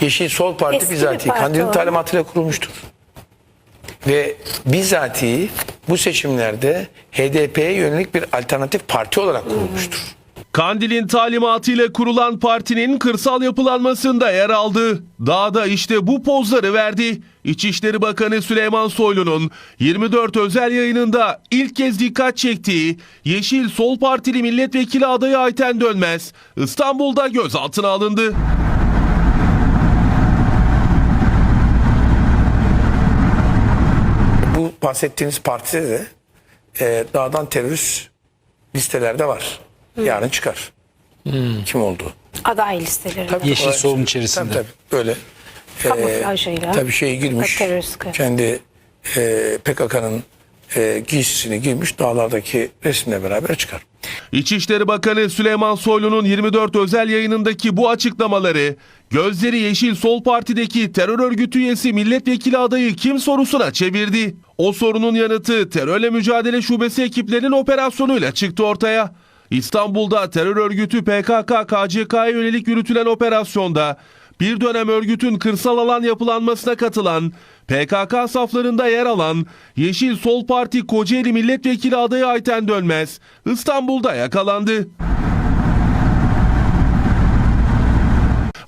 Yeşil Sol Parti Eski bizatihi parti Kandil'in talimatıyla kurulmuştur. Ve bizatihi bu seçimlerde HDP'ye yönelik bir alternatif parti olarak kurulmuştur. Kandil'in talimatıyla kurulan partinin kırsal yapılanmasında yer aldı. Dağda işte bu pozları verdi. İçişleri Bakanı Süleyman Soylu'nun 24 özel yayınında ilk kez dikkat çektiği Yeşil Sol Partili milletvekili adayı Ayten Dönmez İstanbul'da gözaltına alındı. Bu bahsettiğiniz partide de e, dağdan terörist listelerde var. Yarın çıkar. Kim olduğu. Aday listeleri. Tabii, Yeşil o- Sol'un içerisinde. Tabii tabii böyle. e, Kamuflajıyla. tabii şey girmiş. Terörist kıyafet. Kendi e, PKK'nın e, giysisini giymiş dağlardaki resimle beraber çıkar. İçişleri Bakanı Süleyman Soylu'nun 24 özel yayınındaki bu açıklamaları gözleri Yeşil Sol Parti'deki terör örgütü üyesi milletvekili adayı kim sorusuna çevirdi. O sorunun yanıtı terörle mücadele şubesi ekiplerinin operasyonuyla çıktı ortaya. İstanbul'da terör örgütü PKK KCK'ya yönelik yürütülen operasyonda bir dönem örgütün kırsal alan yapılanmasına katılan, PKK saflarında yer alan Yeşil Sol Parti Kocaeli Milletvekili adayı Ayten Dönmez İstanbul'da yakalandı.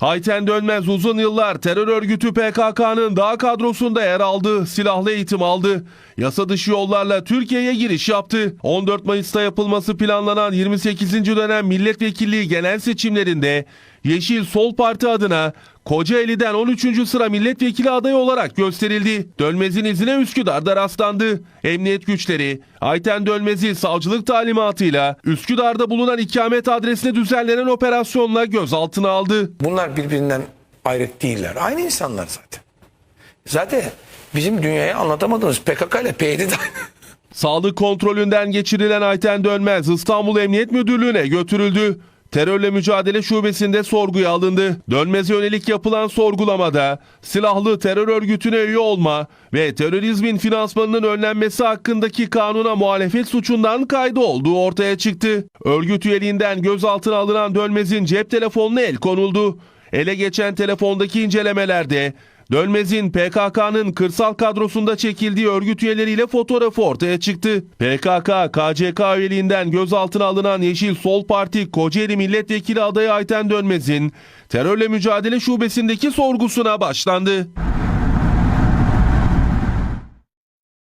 Ayten Dönmez uzun yıllar terör örgütü PKK'nın dağ kadrosunda yer aldı, silahlı eğitim aldı. Yasa dışı yollarla Türkiye'ye giriş yaptı. 14 Mayıs'ta yapılması planlanan 28. dönem milletvekilliği genel seçimlerinde Yeşil Sol Parti adına Kocaeli'den 13. sıra milletvekili adayı olarak gösterildi. Dönmez'in izine Üsküdar'da rastlandı. Emniyet güçleri Ayten Dönmez'i savcılık talimatıyla Üsküdar'da bulunan ikamet adresine düzenlenen operasyonla gözaltına aldı. Bunlar birbirinden ayrıt değiller. Aynı insanlar zaten. Zaten bizim dünyaya anlatamadığımız PKK ile PYD de. Sağlık kontrolünden geçirilen Ayten Dönmez İstanbul Emniyet Müdürlüğü'ne götürüldü. Terörle mücadele şubesinde sorguya alındı. Dönmez'e yönelik yapılan sorgulamada silahlı terör örgütüne üye olma ve terörizmin finansmanının önlenmesi hakkındaki kanuna muhalefet suçundan kaydı olduğu ortaya çıktı. Örgüt üyeliğinden gözaltına alınan Dönmez'in cep telefonuna el konuldu. Ele geçen telefondaki incelemelerde Dönmez'in PKK'nın kırsal kadrosunda çekildiği örgüt üyeleriyle fotoğrafı ortaya çıktı. PKK, KCK üyeliğinden gözaltına alınan Yeşil Sol Parti Kocaeli Milletvekili adayı Ayten Dönmez'in terörle mücadele şubesindeki sorgusuna başlandı.